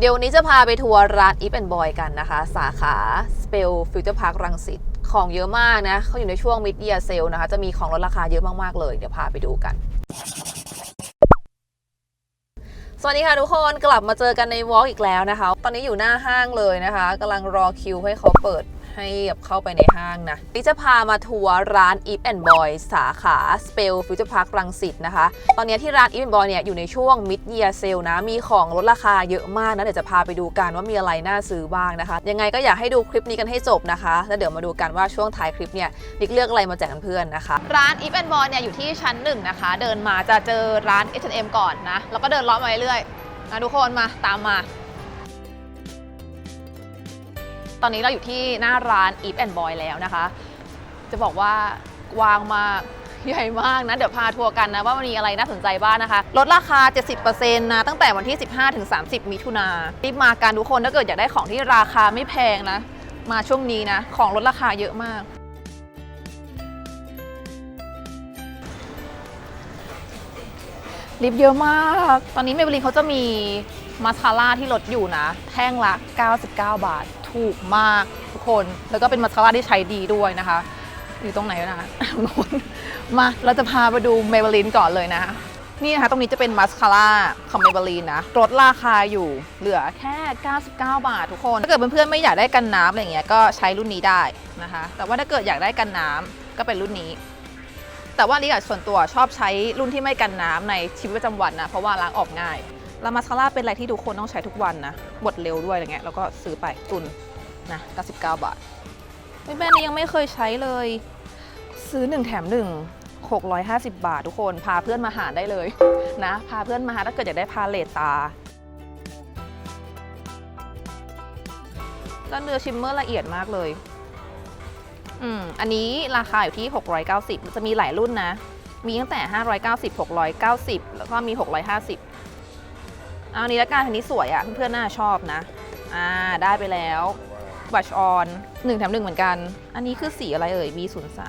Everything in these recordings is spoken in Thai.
เดี๋ยวนี้จะพาไปทัวร์ร้าน If and Boy กันนะคะ สาขาสเปลฟิวเจอร์พาร์ครังสิตของเยอะมากนะเขาอยู่ในช่วงมิดเดียเซลนะคะ จะมีของลดราคาเยอะมาก ๆ เลย เดี๋ยวพาไปดูกัน สวัสดีค่ะทุกคนกลับมาเจอกันในวอล์กอีกแล้วนะคะ ตอนนี้อยู่หน้าห้างเลยนะคะกำลังรอคิวให้เขาเปิด ให้แบบเข้าไปในห้างนะนี่จะพามาทัวร์ร้าน If and Boy สาขา Spell Future Park รังสิตนะคะ ตอนนี้ที่ร้าน If and Boy เนี่ยอยู่ในช่วง Mid Year Sale นะ มีของลดราคาเยอะมากนะ เดี๋ยวจะพาไปดูกันว่ามีอะไรน่าซื้อบ้างนะคะ ยังไงก็อยากให้ดูคลิปนี้กันให้จบนะคะ แล้วเดี๋ยวมาดูกันว่าช่วงท้ายคลิปเนี่ยนิกเลือกอะไรมาแจกเพื่อนนะคะ ร้าน If and Boy เนี่ยอยู่ที่ชั้นหนึ่งนะคะ เดินมาจะเจอร้าน H&M ก่อนนะ แล้วก็เดินเลาะมาเรื่อยๆนะทุกคนมาตามมา ตอนนี้เราอยู่ที่หน้าร้าน If and Boy แล้วนะคะ จะบอกว่ากวางมากใหญ่มากนะ เดี๋ยวพาทัวร์กันนะว่ามันมีอะไรน่าสนใจบ้างนะคะ ลดราคา 70%นะตั้งแต่วันที่ 15ถึง30 มิถุนารีบมากันทุกคนถ้าเกิดอยากได้ของที่ราคาไม่แพงนะ มาช่วงนี้นะ ของลดราคาเยอะมากลิปเยอะมาก ตอนนี้เมเบลินเขาจะมีมาสคาร่าที่ลดอยู่นะ แท่งละ 99 บาท ถูกมากทุกคน แล้วก็เป็นมาสคาร่าที่ใช้ดีด้วยนะคะ อยู่ตรงไหนวะนะโน้นมาเราจะพาไปดูเมเบลินก่อนเลยนะนี่นะคะ ตรงนี้จะเป็นมาสคาร่าของเมเบลีนนะลดราคาอยู่เหลือแค่ 99 บาททุกคน ถ้าเกิดเพื่อนๆไม่อยากได้กันน้ำอะไรเงี้ยก็ใช้รุ่นนี้ได้นะคะ แต่ว่าถ้าเกิดอยากได้กันน้ำก็เป็นรุ่นนี้ แต่ว่าลิกอะส่วนตัวชอบใช้รุ่นที่ไม่กันน้ำในชีวิตประจำวันนะ เพราะว่าล้างออกง่าย แล้วมาสคาร่าเป็นอะไรที่ทุกคนต้องใช้ทุกวันนะหมดเร็วด้วยอะไรเงี้ยแล้วก็ซื้อไปตุนนะ99 บาทเฮ้ยแบรนด์นี้ยังไม่เคยใช้เลย ซื้อ 1 แถม 1 650 บาททุกคนพาเพื่อนมาหาได้เลยนะพาเพื่อนมาหาถ้าเกิดอยากได้พาเลตตาแล้วเนื้อชิมเมอร์ละเอียดมากเลย อืม อันนี้ราคาอยู่ที่ 690 มันจะมีหลายรุ่นนะ มีตั้งแต่ 590 690 แล้วก็มี 650 เอาอันนี้ละกันอันนี้สวยอะ่ะเพื่อนๆน่าชอบนะ อ่าได้ไปแล้วบัชออน1แถม1เหมือนกัน อันนี้คือสีอะไรเอ่ย B03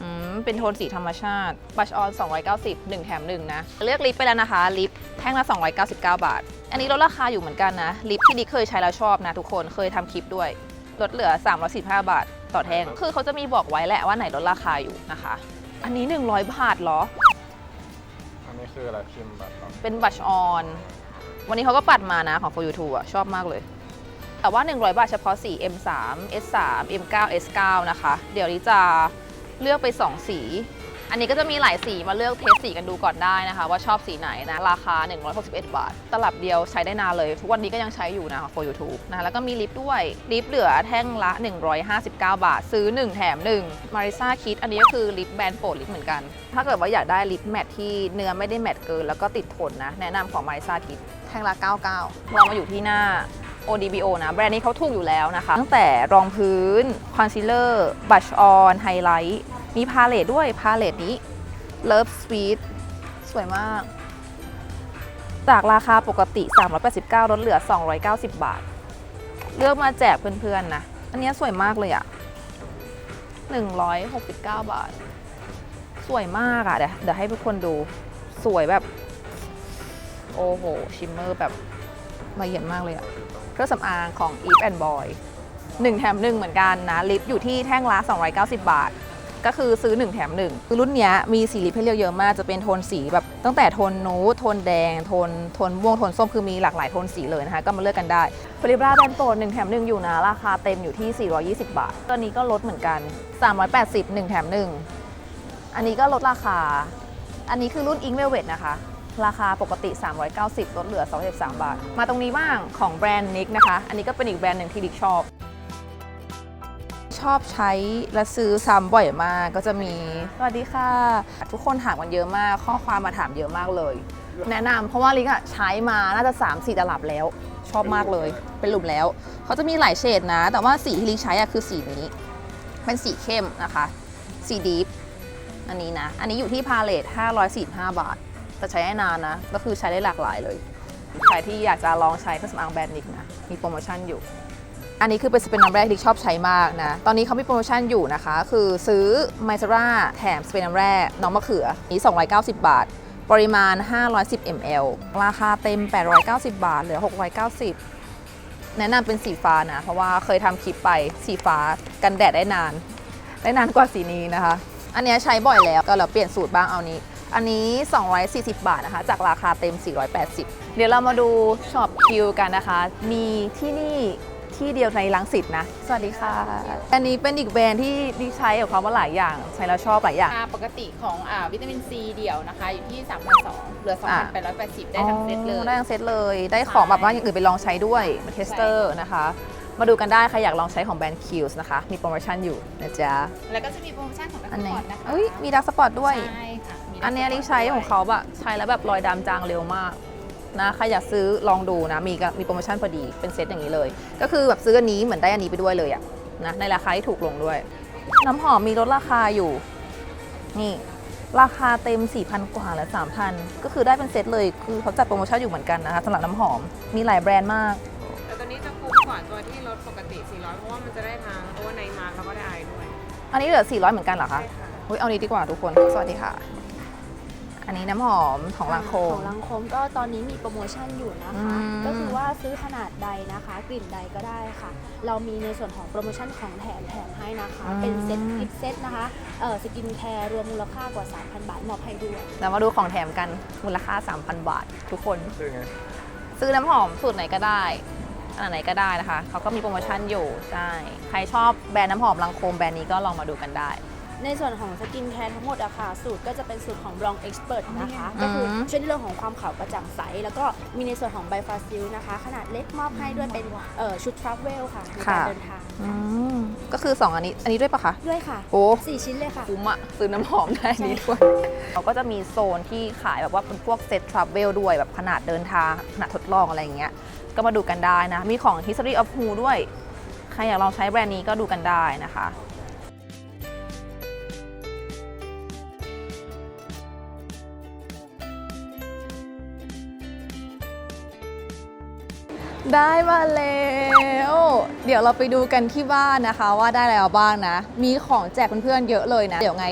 อืมเป็นโทนสีธรรมชาติบัชออน 290 1 แถม 1 นะ เลือกลิปไปแล้วนะคะ ลิปแท่งละ 299 บาท อันนี้ลดราคาอยู่เหมือนกันนะ ลิปที่ดิเคยใช้แล้วชอบนะทุกคนเคยทำคลิปด้วย ลดเหลือ315บาท ต่อแท่ง คือเขาจะมีบอกไว้แหละว่าไหนลดราคาอยู่นะคะ อันนี้ 100 บาทเหรอ คืออะไรพิมพ์แบบเป็นบัชออน วันนี้เขาก็ปัดมานะของ for you t u อะ ชอบมากเลย แต่ว่า 100 บาทเฉพาะสี M3 S3 M9 S9 นะคะ เดี๋ยวนี้จะเลือกไป 2 สี อันนี้ก็จะมีหลายสีมาเลือกเทสสีกันดูก่อนได้นะคะ ว่าชอบสีไหนนะ ราคา 161 บาท ตลับเดียวใช้ได้นานเลย ทุกวันนี้ก็ยังใช้อยู่นะของ for YouTube นะแล้วก็มีลิปด้วยลิปเหลือแท่งละ 159 บาท ซื้อ 1 แถม 1 Marisa Kit อันนี้ก็คือลิปแบรนด์โปรดลิปเหมือนกัน ถ้าเกิดว่าอยากได้ลิปแมทที่เนื้อไม่ได้แมทเกิน แล้วก็ติดทนนะแนะนำของ Marisa Kit แท่งละ 99 เรามาอยู่ที่หน้า ODBO นะ แบรนด์นี้เขาถูกอยู่แล้วนะคะ ตั้งแต่รองพื้น คอนซีลเลอร์ บัชออน ไฮไลท์ มีพาเลตด้วยพาเลตนี้ Love Sweet สวยมาก จากราคาปกติ 389ลดเหลือ 290 บาท เลือกมาแจกเพื่อนๆนะ อันนี้สวยมากเลยอะ169 บาท สวยมากอะเดี๋ยวเดี๋ยวให้ทุกคนดูสวยแบบ โอ้โห ชิมเมอร์แบบละเอียดมากเลยอะเครื่องสำอางของ Eve and Boy 1 แถม 1 เหมือนกันนะ ลิปอยู่ที่แท่งละ 290 บาท ก็คือซื้อ 1 แถม 1 คือรุ่นเนี้ยมีสีลิปให้เลือกเยอะมากจะเป็นโทนสีแบบตั้งแต่โทนนูดโทนแดง โทนโทนม่วงโทนส้มคือมีหลากหลายโทนสีเลยนะคะ ก็มาเลือกกันได้ฟลิปราแบนโปรด1แถม 1 อยู่นะ ราคาเต็มอยู่ที่ 420 บาท ตัวนี้ก็ลดเหมือนกัน 380 1 แถม 1 อันนี้ก็ลดราคา อันนี้คือรุ่น Ink Velvet นะคะราคาปกติ 390 ลดเหลือ 213 บาท มาตรงนี้บ้างของแบรนด์นิกนะคะ อันนี้ก็เป็นอีกแบรนด์หนึ่งที่ดิกชอบ ชอบใช้และซื้อซ้ำบ่อยมากก็จะมี สวัสดีค่ะ ทุกคนถามกันเยอะมาก ข้อความมาถามเยอะมากเลย แนะนำเพราะว่าลิกอะใช้มาน่าจะ 3 4 ตลับแล้ว ชอบมากเลย เป็นหลุมแล้ว เขาจะมีหลายเฉดนะ แต่ว่าสีที่ลิกใช้อะคือสีนี้ เป็นสีเข้มนะคะ สีดีฟอันนี้นะ อันนี้อยู่ที่พาเลท545 บาทแต่ใช้ได้นานนะ ก็คือใช้ได้หลากหลายเลย ใครที่อยากจะลองใช้เครื่องสำอางแบรนด์นิกนะ มีโปรโมชั่นอยู่ อันนี้คือเป็นสเปนน้ำแร่ที่ชอบใช้มากนะ ตอนนี้เขามีโปรโมชั่นอยู่นะคะ คือซื้อไมซ e ร่าแถมสเปนน้ำแร่น้องมะเขือนี้290 บาท ปริมาณ 510 ml ราคาเต็ม 890 บาท เหลือ 690 แนะนำเป็นสีฟ้านะ เพราะว่าเคยทำคลิปไปสีฟ้ากันแดดได้นาน ได้นานกว่าสีนี้นะคะ อันนี้ใช้บ่อยแล้วก็เราเปลี่ยนสูตรบ้างเอานี้อันนี้ 240 บาทนะคะ จากราคาเต็ม 480 เดี๋ยวเรามาดูช็อปคิวกันนะคะ มีที่นี่ ที่เดียวในลังสิตนะ สวัสดีค่ะ อันนี้เป็นอีกแบรนด์ที่ดิใช้กับเขามาหลายอย่างใช้แล้วชอบหลายอย่างราคาปกติของอ่าวิตามินซีเดี่ยวนะคะ อยู่ที่3,200เหลือ 2,880 ได้ทั้งเซตเลยอ๋อได้ทั้งเซตเลย ได้ของแบบว่าอย่างอื่นไปลองใช้ด้วยมาเทสเตอร์นะคะมาดูกันได้ใครอยากลองใช้ของแบรนด์คิวส์นะคะ มีโปรโมชั่นอยู่นะจ๊ะ แล้วก็จะมีโปรโมชั่นของดักอันไหนพอร์ตนะคะเอ้ยมีดักสปอตด้วย ใช่ค่ะมีอันเนี้ย Dark ลิ Spot ใช้ของเขาด้วยแบบใช้แล้วแบบรอยดำจางเร็วมาก นะใครอยากซื้อลองดูนะ มีก็มีโปรโมชั่นพอดีเป็นเซตอย่างนี้เลย ก็คือแบบซื้ออันนี้เหมือนได้อันนี้ไปด้วยเลยอะนะในราคาที่ถูกลงด้วย น้ำหอมมีลดราคาอยู่ นี่ราคาเต็ม 4,000 กว่าเหลือ 3,000 ก็คือได้เป็นเซตเลย คือเขาจัดโปรโมชั่นอยู่เหมือนกันนะคะสำหรับน้ำหอม มีหลายแบรนด์มาก แต่ตัวนี้จะคุ้มกว่าตัวที่ลดปกติ 400 เพราะว่ามันจะได้ทั้งโอเวอร์ไนท์มาร์แล้วก็ได้ไอด้วย อันนี้เหลือ 400 เหมือนกันเหรอคะใช่ค่ะอุ๊ยเอานี้ดีกว่าทุกคน สวัสดีค่ะ อันนี้น้ำหอมของลังโคขมองลังโคมก็ตอนนี้มีโปรโมชั่นอยู่นะคะ อืม ก็คือว่าซื้อขนาดใดนะคะ กลิ่นใดก็ได้ค่ะ เรามีในส่วนของโปรโมชั่นของแถมแถมให้นะคะ เป็นเซ็ตกิฟต์เซ็ตนะคะเออสกินแคร์รวมมูลค่ากว่า 3,000 บาทมอบให้ด้วย เรามาดูของแถมกันมูลค่า 3,000 บาท ทุกคน คือไงซื้อน้ำหอมสูตรไหนก็ได้อันไหนก็ได้นะคะ เขาก็มีโปรโมชั่นอยู่ ใช่ ใครชอบแบรนด์น้ำหอมลังโคมแบรนด์นี้ก็ลองมาดูกันได้ ในส่วนของสกินแคร์ทั้งหมดอะค่ะ สูตรก็จะเป็นสูตรของ Blanc Expert นะคะอืมก็คือช่วยในเรื่องของความขาวกระจ่างใส แล้วก็มีในส่วนของไบฟาซิลนะคะ ขนาดเล็กมอบให้ด้วยเป็นเอ่อชุดทราเวลค่ะในการเดินทางอืมก็คือ 2 อันนี้ อันนี้ด้วยปะคะ ด้วยค่ะ โอ้สี่ชิ้นเลยค่ะคุ้มอะซื้อน้ำหอมได้อันนี้ด้วยเขาก็จะมีโซนที่ขายแบบว่าเป็นพวกเซ็ตทราเวลด้วยแบบขนาดเดินทางขนาดทดลองอะไรอย่างเงี้ย ก็มาดูกันได้นะ มีของ History of Who ด้วย ใครอยากลองใช้แบรนด์นี้ก็ดูกันได้นะคะ ได้มาแล้ว เดี๋ยวเราไปดูกันที่บ้านนะคะ ว่าได้อะไรมาบ้างนะ มีของแจกเพื่อนๆเยอะเลยนะ เดี๋ยวไง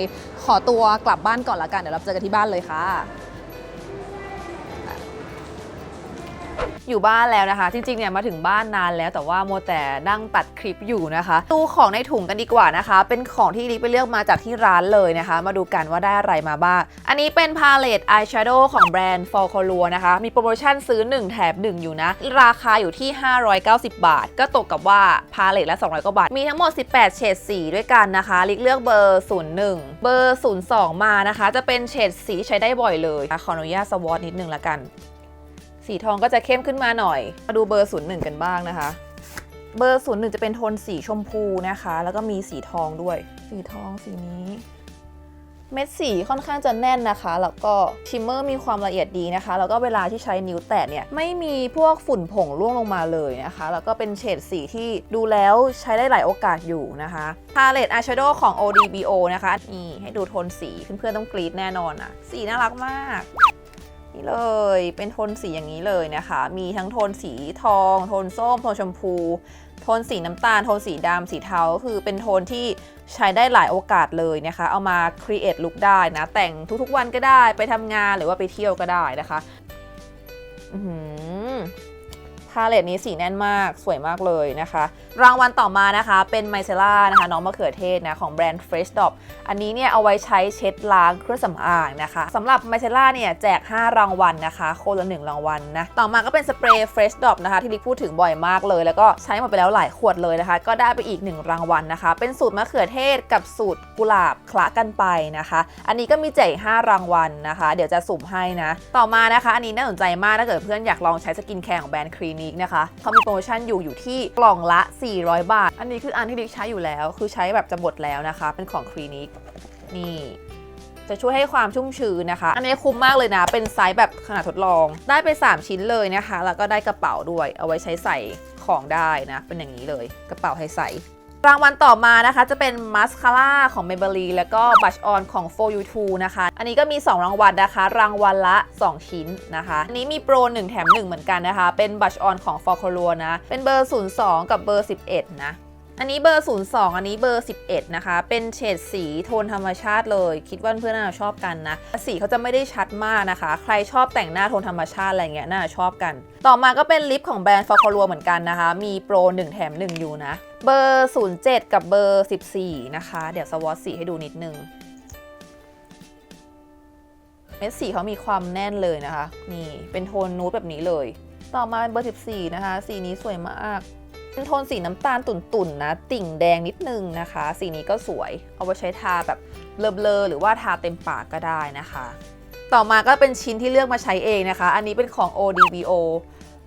ขอตัวกลับบ้านก่อนละกัน เดี๋ยวเราเจอกันที่บ้านเลยค่ะ อยู่บ้านแล้วนะคะ จริงๆเนี่ยมาถึงบ้านนานแล้วแต่ว่าโมวแต่นั่งตัดคลิปอยู่นะคะดูของในถุงกันดีกว่านะคะ เป็นของที่ลิไปเลือกมาจากที่ร้านเลยนะคะ มาดูกันว่าได้อะไรมาบ้าง อันนี้เป็นพาเลตอายแชโดว์ของแบรนด์ f o l c o l o r นะคะ มีโปรโมชั่นซื้อ 1 แถม 1 อยู่นะ ราคาอยู่ที่ 590 บาท ก็ตกกับว่าพาเลตละ 200กว่าบาท มีทั้งหมด 18 เฉดสีด้วยกันนะคะ ลิกเลือกเบอร์ 01 เบอร์ 02 มานะคะ จะเป็นเฉดสีใช้ได้บ่อยเลยอะขออนุญาตสวอตนิดนึงละกัน สีทองก็จะเข้มขึ้นมาหน่อย มาดูเบอร์ 01 กันบ้างนะคะ เบอร์ 01 จะเป็นโทนสีชมพูนะคะ แล้วก็มีสีทองด้วย สีทองสีนี้ เม็ดสีค่อนข้างจะแน่นนะคะ แล้วก็ชิมเมอร์มีความละเอียดดีนะคะ แล้วก็เวลาที่ใช้นิ้วแตะเนี่ย ไม่มีพวกฝุ่นผงร่วงลงมาเลยนะคะ แล้วก็เป็นเฉดสีที่ดูแล้วใช้ได้หลายโอกาสอยู่นะคะพาเลตอายแชโดว์ของ ODBO นะคะ นี่ให้ดูโทนสีเพื่อนๆต้องกรี๊ดแน่นอนอะสีน่ารักมาก นี่เลยเป็นโทนสีอย่างนี้เลยนะคะ มีทั้งโทนสีทอง โทนส้ม โทนชมพู โทนสีน้ำตาล โทนสีดำสีเทาก็คือเป็นโทนที่ใช้ได้หลายโอกาสเลยนะคะ เอามา create look ได้นะ แต่งทุกๆวันก็ได้ ไปทำงานหรือว่าไปเที่ยวก็ได้นะคะพาเลตนี้สีแน่นมาก สวยมากเลยนะคะ รางวัลต่อมานะคะ เป็นไมเซล่านะคะน้องมะเขือเทศนะของแบรนด์ Fresh Dop อันนี้เนี่ยเอาไว้ใช้เช็ดล้างเครื่องสำอางนะคะสำหรับไมเซล่าเนี่ยแจก 5 รางวัลนะคะ คนละ 1 รางวัลนะ ต่อมาก็เป็นสเปรย์ Fresh Dop นะคะที่ลิกพูดถึงบ่อยมากเลย แล้วก็ใช้หมดไปแล้วหลายขวดเลยนะคะ ก็ได้ไปอีก 1 รางวัลนะคะ เป็นสูตรมะเขือเทศกับสูตรกุหลาบคละกันไปนะคะ อันนี้ก็มีแจก5รางวัลนะคะ เดี๋ยวจะสุ่มให้นะ ต่อมานะคะ อันนี้น่าสนใจมากถ้าเกิดเพื่อนอยากลองใช้สกินแคร์ของแบรนด์คลินิกนะคะเขามีโปรโมชั่นอยู่อยู่ที่กล่องละ400 บาท อันนี้คืออันที่ลิกใช้อยู่แล้ว คือใช้แบบจะหมดแล้วนะคะ เป็นของคลินิกนี่จะช่วยให้ความชุ่มชื้นนะคะ อันนี้คุ้มมากเลยนะ เป็นไซส์แบบขนาดทดลอง ได้ไป 3 ชิ้นเลยนะคะ แล้วก็ได้กระเป๋าด้วย เอาไว้ใช้ใส่ของได้นะ เป็นอย่างนี้เลย กระเป๋าให้ใส่ รางวัลต่อมานะคะจะเป็นมาสคาร่าของ Maybelline แล้วก็บัชออนของ For You นะคะ อันนี้ก็มี 2 รางวัลนะคะ รางวัลละ 2 ชิ้นนะคะ อันนี้มีโปร 1 แถม 1 เหมือนกันนะคะ เป็นบัชออนของ For c o l o นะ เป็นเบอร์ 02 กับเบอร์ 11 นะ อันนี้เบอร์ 02 อันนี้เบอร์ 11 นะคะ เป็นเฉดสีโทนธรรมชาติเลย คิดว่าเพื่อนๆน่าจะชอบกันนะ สีเขาจะไม่ได้ชัดมากนะคะ ใครชอบแต่งหน้าโทนธรรมชาติอะไรเงี้ยน่าจะชอบกัน ต่อมาก็เป็นลิปของแบรนด์ฟอคอรัวเหมือนกันนะคะ มีโปร 1 แถม 1 อยู่นะ เบอร์ 07 กับเบอร์ 14 นะคะ เดี๋ยวสวอตสีให้ดูนิดนึง เม็ดสีเขามีความแน่นเลยนะคะ นี่เป็นโทนนูดแบบนี้เลย ต่อมาเป็นเบอร์ 14 นะคะ สีนี้สวยมากเป็นโทนสีน้ำตาลตุ่นๆนะ ติ่งแดงนิดนึงนะคะ สีนี้ก็สวย เอาไปใช้ทาแบบเบลอๆหรือว่าทาเต็มปากก็ได้นะคะ ต่อมาก็เป็นชิ้นที่เลือกมาใช้เองนะคะ อันนี้เป็นของ ODBO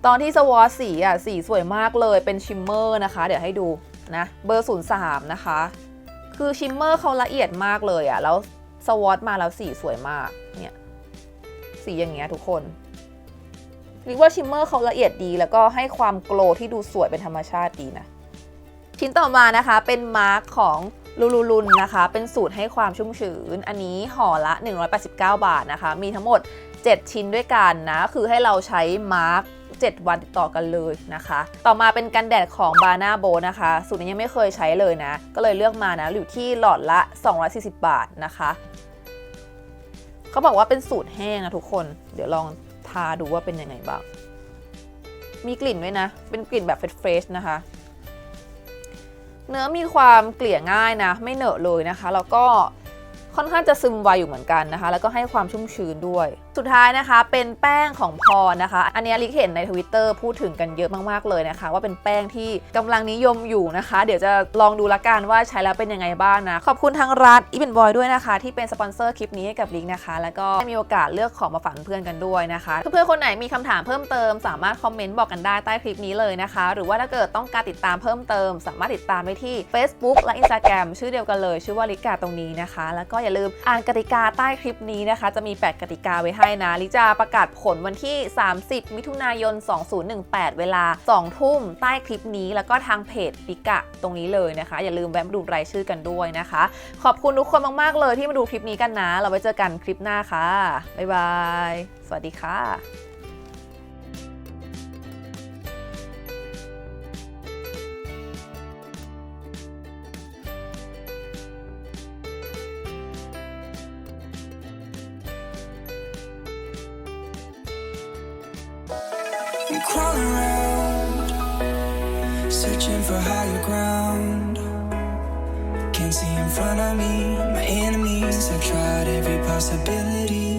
ตอนที่สวอตสีอะสีสวยมากเลยเป็นชิมเมอร์นะคะ เดี๋ยวให้ดูนะเบอร์ 03 นะคะ คือชิมเมอร์เขาละเอียดมากเลยอะแล้วสวอตมาแล้วสีสวยมากเนี่ยสีอย่างเงี้ยทุกคนเรียกว่าชิมเมอร์เขาละเอียดดี แล้วก็ให้ความโกลว์ที่ดูสวยเป็นธรรมชาติดีนะ ชิ้นต่อมานะคะเป็นมาร์กของลูลูลุนนะคะ เป็นสูตรให้ความชุ่มชื้น อันนี้ห่อละ 189 บาทนะคะ มีทั้งหมด 7 ชิ้นด้วยกันนะ คือให้เราใช้มาร์ก 7 วันติดต่อกันเลยนะคะ ต่อมาเป็นกันแดดของบานาโบนะคะ สูตรนี้ยังไม่เคยใช้เลยนะ ก็เลยเลือกมานะอยู่ที่หลอดละ 240 บาทนะคะเขาบอกว่าเป็นสูตรแห้งนะทุกคน เดี๋ยวลองทาดูว่าเป็นยังไงบ้าง มีกลิ่นด้วยนะ เป็นกลิ่นแบบเฟรชนะคะ เนื้อมีความเกลี่ยง่ายนะ ไม่เหนอะเลยนะคะ แล้วก็ค่อนข้างจะซึมไวอยู่เหมือนกันนะคะ แล้วก็ให้ความชุ่มชื้นด้วย สุดท้ายนะคะเป็นแป้งของพรนะคะ อันนี้ลิกเห็นในทวิตเตอร์พูดถึงกันเยอะมากๆเลยนะคะ ว่าเป็นแป้งที่กำลังนิยมอยู่นะคะ เดี๋ยวจะลองดูละกันว่าใช้แล้วเป็นยังไงบ้างนะ ขอบคุณทางร้านอีเวนบอยด้วยนะคะ ที่เป็นสปอนเซอร์คลิปนี้ให้กับลิกนะคะ แล้วก็ได้มีโอกาสเลือกของมาฝากเพื่อนกันด้วยนะคะ เพื่อนๆคนไหนมีคำถามเพิ่มเติม สามารถคอมเมนต์บอกกันได้ใต้คลิปนี้เลยนะคะ หรือว่าถ้าเกิดต้องการติดตามเพิ่มเติม สามารถติดตามได้ที่ Facebook และ Instagram ชื่อเดียวกันเลย ชื่อว่าลิกาตรงนี้นะคะ แล้วก็อย่าลืมอ่านกติกาใต้คลิปนี้นะคะ จะมี 8 กติกาไว้ให้นะลิจาประกาศผลวันที่ 30 มิถุนายน 2018 เวลา 2 ทุ่มใต้คลิปนี้ แล้วก็ทางเพจปิกะตรงนี้เลยนะคะ อย่าลืมแวะมาดูรายชื่อกันด้วยนะคะ ขอบคุณทุกคนมากๆเลยที่มาดูคลิปนี้กันนะ เราไว้เจอกันคลิปหน้าค่ะ บ๊ายบาย สวัสดีค่ะ searching for higher ground. Can't see in front of me, my enemies have tried every possibility.